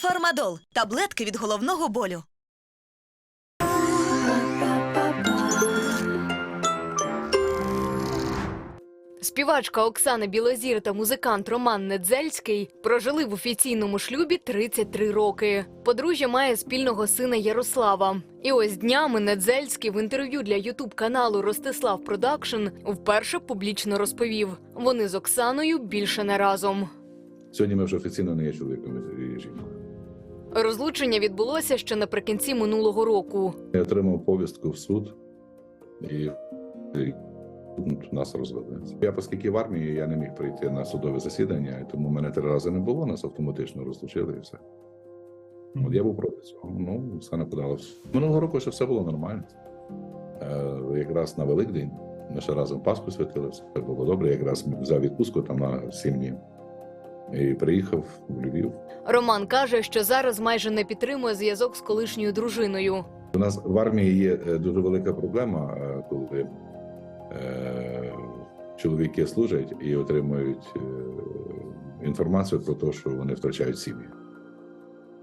Фармадол таблетки від головного болю. Співачка Оксана Білозір та музикант Роман Недзельський прожили в офіційному шлюбі 33 роки. Подружжя має спільного сина Ярослава. І ось днями Недзельський в інтерв'ю для ютуб каналу Ростислав Продакшн вперше публічно розповів: вони з Оксаною більше не разом. Сьогодні ми вже офіційно не є чоловіком і жінкою. Розлучення відбулося ще наприкінці минулого року. Я отримав повістку в суд і, і нас розвели. Я, оскільки в армії, я не міг прийти на судове засідання, тому мене три рази не було, нас автоматично розлучили і все. От я був проти цього. Ну, все не подалося. Минулого року ще все було нормально. Е, якраз на Великдень ми ще разом Пасху святили, все було добре. Якраз взяв відпустку там на сім днів. І приїхав в Львів. Роман каже, що зараз майже не підтримує зв'язок з колишньою дружиною. У нас в армії є е, дуже велика проблема, е, коли е, чоловіки служать і отримують е, інформацію про те, що вони втрачають сім'ї.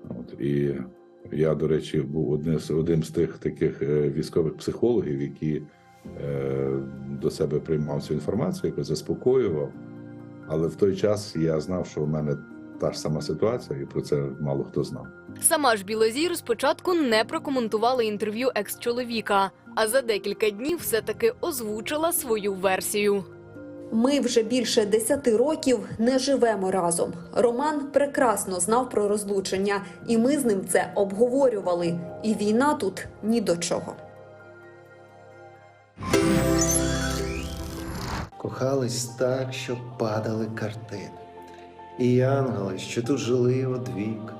От, і я, до речі, був одним з, одним з тих таких е, військових психологів, які е, до себе приймав цю інформацію, якось заспокоював. Але в той час я знав, що у мене та ж сама ситуація, і про це мало хто знав. Сама ж Білозір спочатку не прокоментувала інтерв'ю екс-чоловіка, а за декілька днів все-таки озвучила свою версію. Ми вже більше десяти років не живемо разом. Роман прекрасно знав про розлучення, і ми з ним це обговорювали. І війна тут ні до чого. Кохались так, що падали картини. І ангели, що тут жили одвік,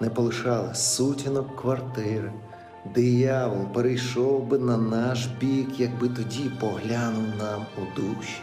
не полишали сутінок квартири. Диявол перейшов би на наш бік, якби тоді поглянув нам у душі.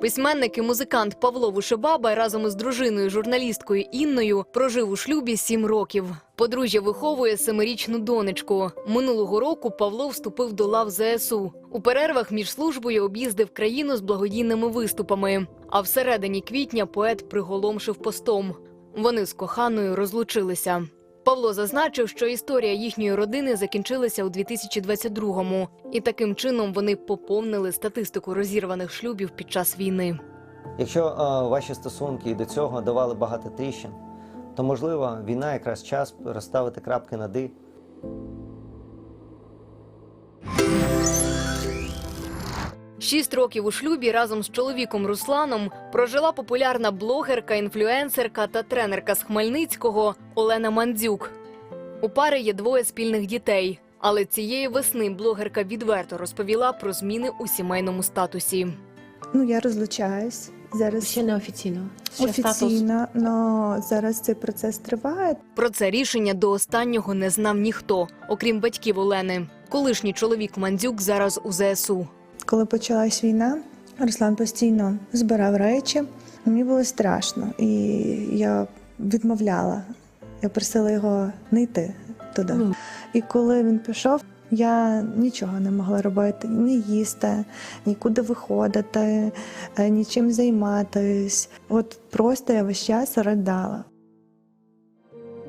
Письменник і музикант Павло Вишебаба разом із дружиною журналісткою Інною прожив у шлюбі сім років. Подружжя виховує семирічну донечку. Минулого року Павло вступив до лав ЗСУ. У перервах між службою об'їздив країну з благодійними виступами. А всередині квітня поет приголомшив постом. Вони з коханою розлучилися. Павло зазначив, що історія їхньої родини закінчилася у 2022-му, і таким чином вони поповнили статистику розірваних шлюбів під час війни. Якщо е, ваші стосунки і до цього давали багато тріщин, то можливо війна якраз час розставити крапки над «і». Шість років у шлюбі разом з чоловіком Русланом прожила популярна блогерка, інфлюенсерка та тренерка з Хмельницького Олена Мандзюк. У пари є двоє спільних дітей. Але цієї весни блогерка відверто розповіла про зміни у сімейному статусі. Ну, я розлучаюсь. Зараз Ще не офіційно. Ще офіційно, але зараз цей процес триває. Про це рішення до останнього не знав ніхто, окрім батьків Олени. Колишній чоловік Мандзюк зараз у ЗСУ. Коли почалась війна, Руслан постійно збирав речі. Мені було страшно, і я відмовляла. Я просила його не йти туди. Ну. І коли він пішов, я нічого не могла робити, не їсти, нікуди виходити, е, нічим займатись. От просто я весь час ридала.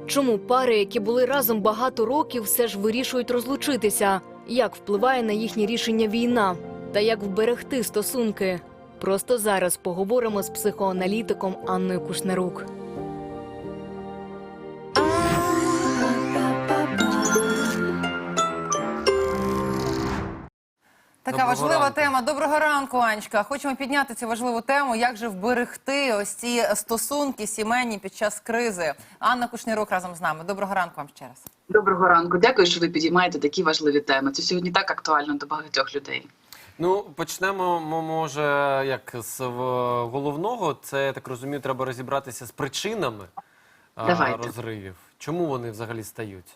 Чому пари, які були разом багато років, все ж вирішують розлучитися? Як впливає на їхнє рішення війна? Та як вберегти стосунки? Просто зараз поговоримо з психоаналітиком Анною Кушнерук. Така Доброго важлива ранку. тема. Доброго ранку, Анечка. Хочемо підняти цю важливу тему. Як же вберегти ось ці стосунки сімейні під час кризи? Анна Кушнірук разом з нами. Доброго ранку вам ще раз. Доброго ранку. Дякую, що ви підіймаєте такі важливі теми. Це сьогодні так актуально до багатьох людей. Ну, почнемо, мо- може, як з е, головного. Це, я так розумію, треба розібратися з причинами а, Давайте. розривів. Чому вони взагалі стаються?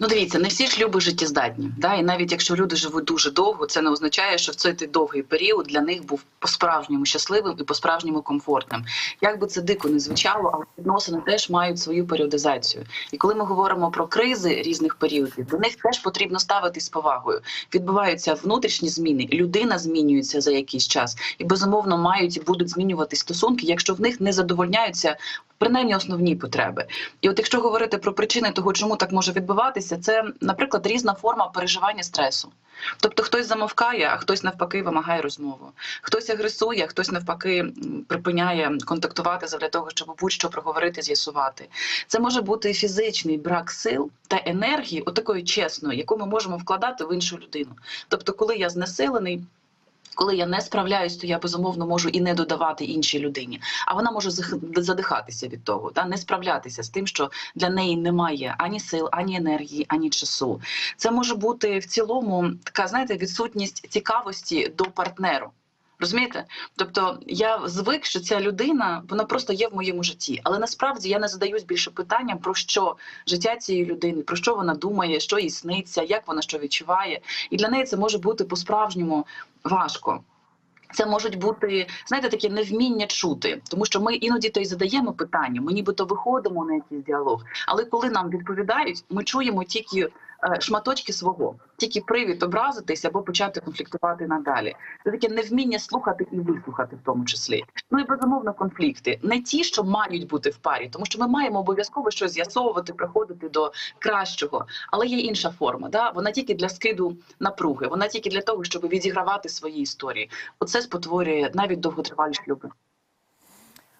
Ну, дивіться, не всі шлюби життєздатні. Да? І навіть якщо люди живуть дуже довго, це не означає, що в цей довгий період для них був по-справжньому щасливим і по-справжньому комфортним. Як би це дико не звучало, але відносини теж мають свою періодизацію. І коли ми говоримо про кризи різних періодів, до них теж потрібно ставитись з повагою. Відбуваються внутрішні зміни, людина змінюється за якийсь час, і безумовно мають і будуть змінюватись стосунки, якщо в них не задовольняються Принаймні основні потреби. І от якщо говорити про причини того, чому так може відбуватися, це, наприклад, різна форма переживання стресу. Тобто хтось замовкає, а хтось навпаки вимагає розмову. Хтось агресує, хтось навпаки припиняє контактувати для того, щоб будь-що проговорити, з'ясувати. Це може бути фізичний брак сил та енергії, отакої чесної, яку ми можемо вкладати в іншу людину. Тобто, коли я знесилений. Коли я не справляюсь, то я безумовно можу і не додавати іншій людині. А вона може задихатися від того, та не справлятися з тим, що для неї немає ані сил, ані енергії, ані часу. Це може бути в цілому така, знаєте, відсутність цікавості до партнеру. Розумієте? Тобто я звик, що ця людина вона просто є в моєму житті, але насправді я не задаюсь більше питанням про що життя цієї людини, про що вона думає, що їй сниться, як вона що відчуває. І для неї це може бути по-справжньому важко. Це можуть бути, знаєте, таке невміння чути, тому що ми іноді то й задаємо питання, ми нібито виходимо на якийсь діалог. Але коли нам відповідають, ми чуємо тільки шматочки свого, тільки привід образитись або почати конфліктувати надалі. Це таке невміння слухати і вислухати в тому числі. Ну і безумовно конфлікти не ті, що мають бути в парі, тому що ми маємо обов'язково щось з'ясовувати, приходити до кращого. Але є інша форма. Да? Вона тільки для скиду напруги, вона тільки для того, щоб відігравати свої історії. Оце спотворює навіть довготривалі шлюби.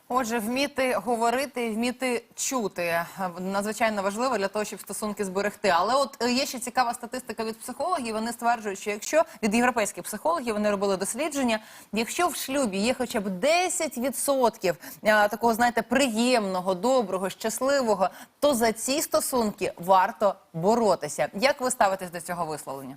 Отже, вміти говорити, вміти чути е, надзвичайно важливо для того, щоб стосунки зберегти. Але от е, є ще цікава статистика від психологів. Вони стверджують, що якщо від європейських психологів вони робили дослідження, якщо в шлюбі є хоча б 10% е, такого, знаєте, приємного, доброго, щасливого, то за ці стосунки варто боротися. Як ви ставитесь до цього висловлення?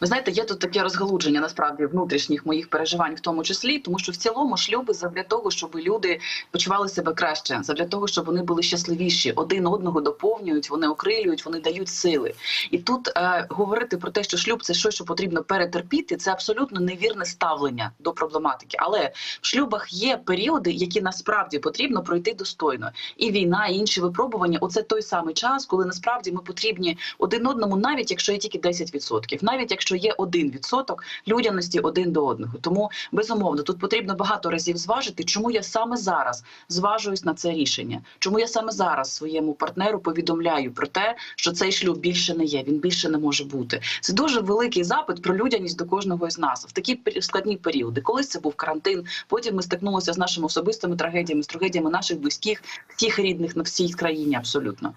Ви знаєте, є тут таке розгалудження насправді внутрішніх моїх переживань, в тому числі, тому що в цілому шлюби задля того, щоб люди почували себе краще, задля того, щоб вони були щасливіші, один одного доповнюють, вони окрилюють, вони дають сили. І тут е, говорити про те, що шлюб це щось, що потрібно перетерпіти, це абсолютно невірне ставлення до проблематики. Але в шлюбах є періоди, які насправді потрібно пройти достойно. І війна, і інші випробування оце той самий час, коли насправді ми потрібні один одному, навіть якщо є тільки 10%, навіть якщо є 1% людяності один до одного. Тому безумовно тут потрібно багато разів зважити, чому я саме зараз зважуюсь на це рішення, чому я саме зараз своєму партнеру повідомляю про те, що цей шлюб більше не є, він більше не може бути. Це дуже великий запит про людяність до кожного із нас в такі складні періоди. Колись це був карантин. Потім ми стикнулися з нашими особистими трагедіями, з трагедіями наших близьких, всіх рідних на всій країні. Абсолютно.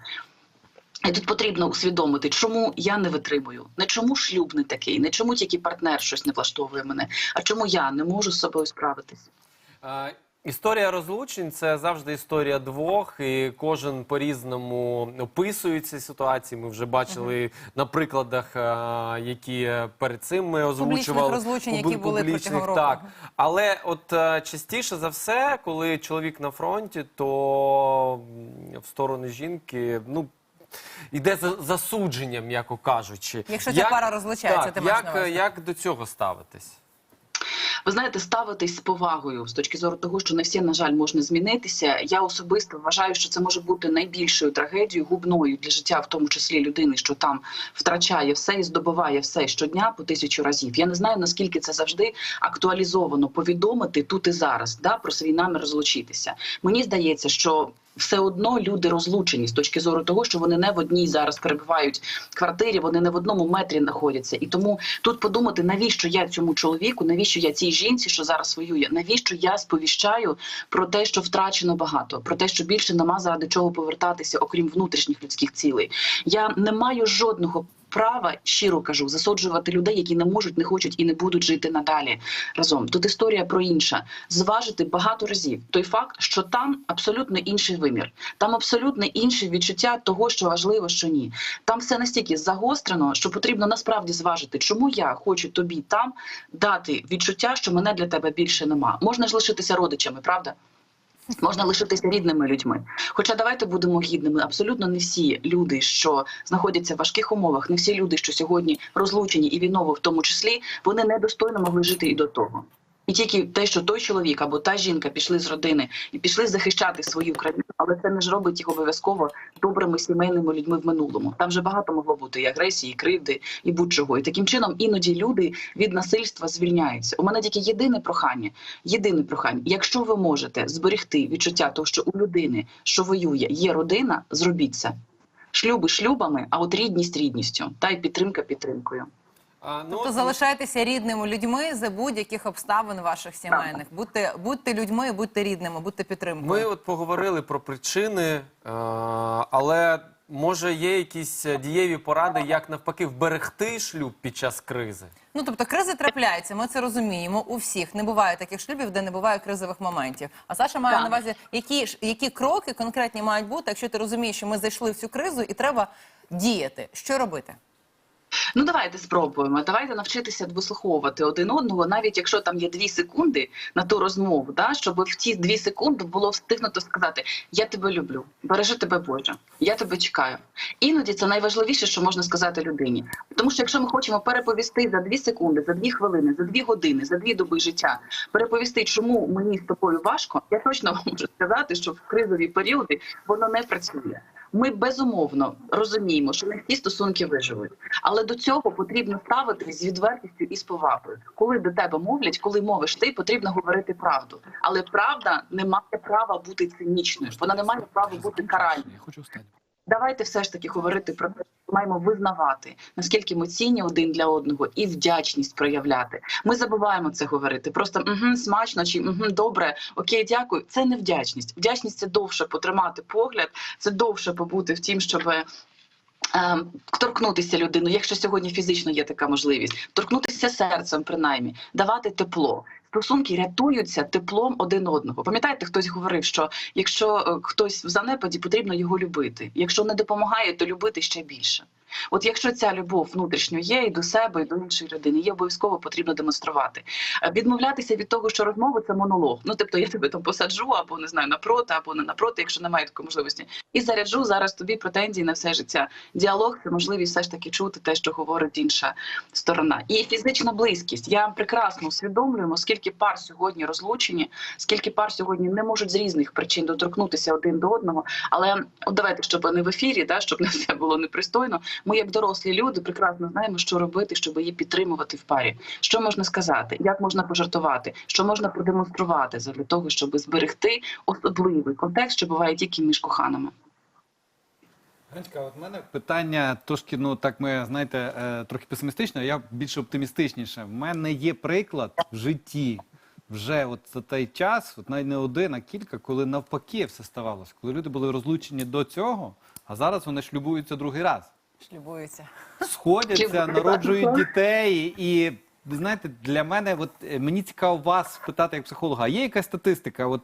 І тут потрібно усвідомити, чому я не витримую, не чому шлюб не такий, не чому тільки партнер щось не влаштовує мене, а чому я не можу з собою справитись. Е, Історія розлучень це завжди історія двох, і кожен по-різному описує ці ситуації. Ми вже бачили на прикладах, які перед цим ми озвучували. розлучень, які були публічних, протягом року. Так. Але от частіше за все, коли чоловік на фронті, то в сторону жінки, ну. Іде за засудження, м'яко кажучи. Якщо ця пара розлучається, так, ти як, увазі? як до цього ставитись? Ви знаєте, ставитись з повагою з точки зору того, що не всі, на жаль, можна змінитися. Я особисто вважаю, що це може бути найбільшою трагедією, губною для життя, в тому числі людини, що там втрачає все і здобуває все щодня по тисячу разів. Я не знаю наскільки це завжди актуалізовано повідомити тут і зараз, да про свій намір розлучитися. Мені здається, що. Все одно люди розлучені з точки зору того, що вони не в одній зараз перебувають квартирі, вони не в одному метрі знаходяться. І тому тут подумати, навіщо я цьому чоловіку, навіщо я цій жінці, що зараз воює, навіщо я сповіщаю про те, що втрачено багато, про те, що більше нема заради чого повертатися, окрім внутрішніх людських цілей. Я не маю жодного. Права щиро кажу засуджувати людей, які не можуть, не хочуть і не будуть жити надалі разом. Тут історія про інше. Зважити багато разів той факт, що там абсолютно інший вимір, там абсолютно інше відчуття того, що важливо, що ні. Там все настільки загострено, що потрібно насправді зважити, чому я хочу тобі там дати відчуття, що мене для тебе більше нема. Можна ж лишитися родичами, правда? Можна лишитися рідними людьми. Хоча давайте будемо гідними. Абсолютно не всі люди, що знаходяться в важких умовах, не всі люди, що сьогодні розлучені і війново, в тому числі, вони недостойно могли жити і до того. І тільки те, що той чоловік або та жінка пішли з родини і пішли захищати свою країну, але це не ж робить їх обов'язково добрими сімейними людьми в минулому. Там вже багато могло бути і агресії, і кривди, і будь-чого. І таким чином іноді люди від насильства звільняються. У мене тільки єдине прохання, єдине прохання. Якщо ви можете зберегти відчуття того, що у людини, що воює, є родина, зробіть це. Шлюби шлюбами, а от рідність рідністю, та й підтримка підтримкою. А, ну, Тобто залишайтеся рідними людьми за будь-яких обставин ваших сімейних. Будьте, будьте людьми, будьте рідними, будьте підтримкою. Ми от поговорили про причини, е, але може є якісь е, дієві поради, як навпаки вберегти шлюб під час кризи? Ну тобто кризи трапляються, ми це розуміємо. У всіх не буває таких шлюбів, де не буває кризових моментів. А Саша має Так. на увазі, які ж які кроки конкретні мають бути, якщо ти розумієш, що ми зайшли в цю кризу і треба діяти. Що робити? Ну давайте спробуємо. Давайте навчитися вислуховувати один одного, навіть якщо там є дві секунди на ту розмову, да, щоб в ті дві секунди було встигнуто сказати: Я тебе люблю, бережи тебе Боже, я тебе чекаю. Іноді це найважливіше, що можна сказати людині. Тому що якщо ми хочемо переповісти за дві секунди, за дві хвилини, за дві години, за дві доби життя, переповісти, чому мені з тобою важко, я точно можу сказати, що в кризові періоди воно не працює. Ми безумовно розуміємо, що не всі стосунки виживуть, але до цього потрібно ставитись з відвертістю і з повагою. Коли до тебе мовлять, коли мовиш ти, потрібно говорити правду. Але правда не має права бути цинічною. Вона не має права бути каральною. Хочу. Давайте все ж таки говорити про те, що маємо визнавати, наскільки ми цінні один для одного, і вдячність проявляти. Ми забуваємо це говорити. Просто угу, смачно чи угу, добре, окей, дякую. Це не вдячність. Вдячність це довше потримати погляд, це довше побути в тім, щоб. Ем, Торкнутися людину, якщо сьогодні фізично є така можливість, торкнутися серцем, принаймні, давати тепло. Стосунки рятуються теплом один одного. Пам'ятаєте, хтось говорив, що якщо е, хтось в занепаді, потрібно його любити. Якщо не допомагає, то любити ще більше. От якщо ця любов внутрішньо є і до себе, і до іншої людини, є обов'язково потрібно демонструвати. Е, Відмовлятися від того, що розмови це монолог. Ну тобто я тебе там посаджу, або не знаю, напроти, або не напроти, якщо немає такої можливості, і заряджу зараз тобі претензії на все життя. Діалог це можливість все ж таки чути те, що говорить інша сторона. І фізична близькість. Я прекрасно усвідомлюємо, скільки пар сьогодні розлучені, скільки пар сьогодні не можуть з різних причин доторкнутися один до одного. Але от давайте, щоб не в ефірі, да, щоб не все було непристойно. Ми, як дорослі люди, прекрасно знаємо, що робити, щоб її підтримувати в парі. Що можна сказати, як можна пожартувати, що можна продемонструвати для того, щоб зберегти особливий контекст, що буває тільки між коханими. Ганечка, от мене питання трошки, ну так ми знаєте, е, трохи песимістично, я більш оптимістичніше. В мене є приклад в житті вже от за той час, от навіть не один, а кілька, коли навпаки все ставалося, коли люди були розлучені до цього, а зараз вони шлюбуються другий раз. Шлюбуються. Сходяться, народжують дітей. І ви знаєте, для мене, от е, мені цікаво вас питати як психолога, а є якась статистика? От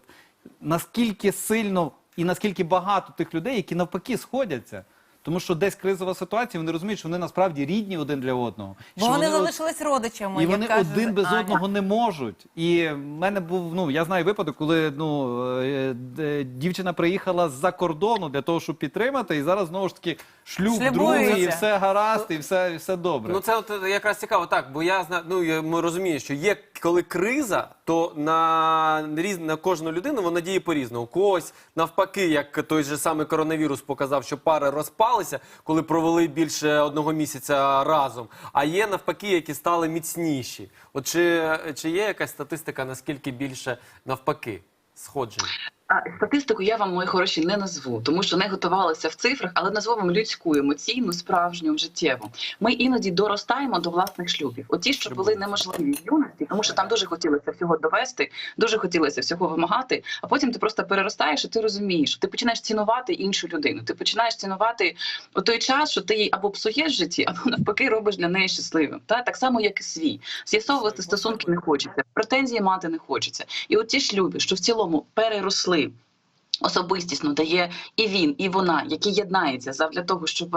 наскільки сильно і наскільки багато тих людей, які навпаки сходяться? Тому що десь кризова ситуація, вони розуміють, що вони насправді рідні один для одного. Бо що вони залишились родичами. і як вони каже один без Аня. одного не можуть. І в мене був, ну я знаю випадок, коли ну е, дівчина приїхала з-за кордону для того, щоб підтримати, і зараз знову ж таки шлюб другий, і все гаразд, і все, і все добре. Ну це от е, якраз цікаво, так, бо я знаю, ну я- ми розуміємо, що є коли криза, то на різ на кожну людину вона діє по-різному. У когось навпаки, як той же самий коронавірус показав, що пари розпалися, коли провели більше одного місяця разом. А є навпаки, які стали міцніші. От чи, чи є якась статистика, наскільки більше навпаки сходжень? А статистику я вам, мої хороші, не назву, тому що не готувалася в цифрах, але назву вам людську, емоційну, справжню, життєву. Ми іноді доростаємо до власних шлюбів. Оті, що були неможливі в юності, тому що там дуже хотілося всього довести, дуже хотілося всього вимагати. А потім ти просто переростаєш, і ти розумієш, ти починаєш цінувати іншу людину. Ти починаєш цінувати у той час, що ти її або псуєш в житті, або навпаки робиш для неї щасливим. Та так само, як і свій. З'ясовувати стосунки не хочеться, претензії мати не хочеться. І от ті шлюби, що в цілому переросли особистісно дає і він, і вона, які єднаються задля того, щоб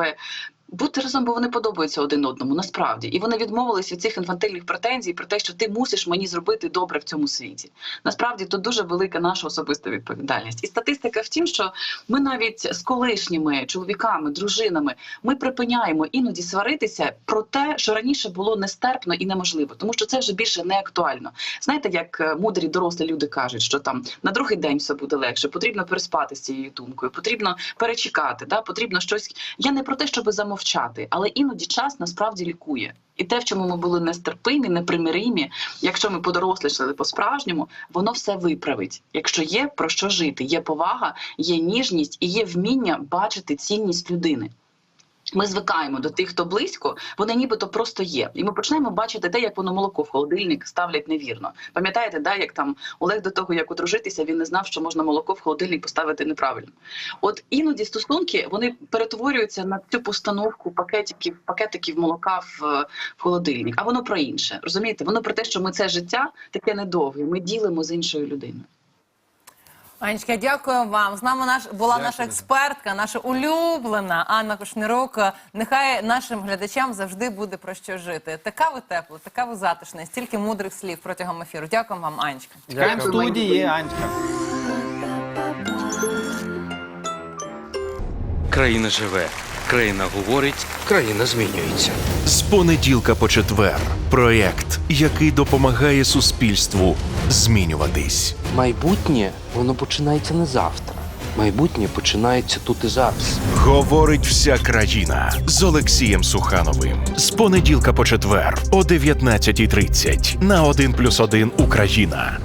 бути разом, бо вони подобаються один одному, насправді. І вони відмовилися від цих інфантильних претензій про те, що ти мусиш мені зробити добре в цьому світі. Насправді то дуже велика наша особиста відповідальність. І статистика в тім, що ми навіть з колишніми чоловіками, дружинами, ми припиняємо іноді сваритися про те, що раніше було нестерпно і неможливо, тому що це вже більше не актуально. Знаєте, як е, мудрі дорослі люди кажуть, що там на другий день все буде легше, потрібно переспати з цією думкою, потрібно перечекати, да? потрібно щось. Я не про те, щоб замовчати, але іноді час насправді лікує. І те, в чому ми були нестерпимі, непримиримі, якщо ми подорослішали по-справжньому, воно все виправить. Якщо є про що жити, є повага, є ніжність і є вміння бачити цінність людини. Ми звикаємо до тих, хто близько, вони нібито просто є. І ми починаємо бачити те, як воно молоко в холодильник ставлять невірно. Пам'ятаєте, да, як там Олег до того, як одружитися, він не знав, що можна молоко в холодильник поставити неправильно. От іноді стосунки вони перетворюються на цю постановку пакетиків, пакетиків молока в, в холодильник. А воно про інше. Розумієте? Воно про те, що ми це життя таке недовге. Ми ділимо з іншою людиною. Анечка, дякую вам. З нами наш була Дякую. наша експертка, наша улюблена Анна Кушнирук. Нехай нашим глядачам завжди буде про що жити. Така ви тепла, така ви затишна, стільки мудрих слів протягом ефіру. Дякую вам, Анечка. Чекаємо в студії, Анечка. Країна живе, країна говорить, країна змінюється. З понеділка по четвер. Проєкт, який допомагає суспільству змінюватись. Майбутнє воно починається не завтра. Майбутнє починається тут і зараз. Говорить вся країна з Олексієм Сухановим. З понеділка по четвер о 19.30 на 1+,1 Україна.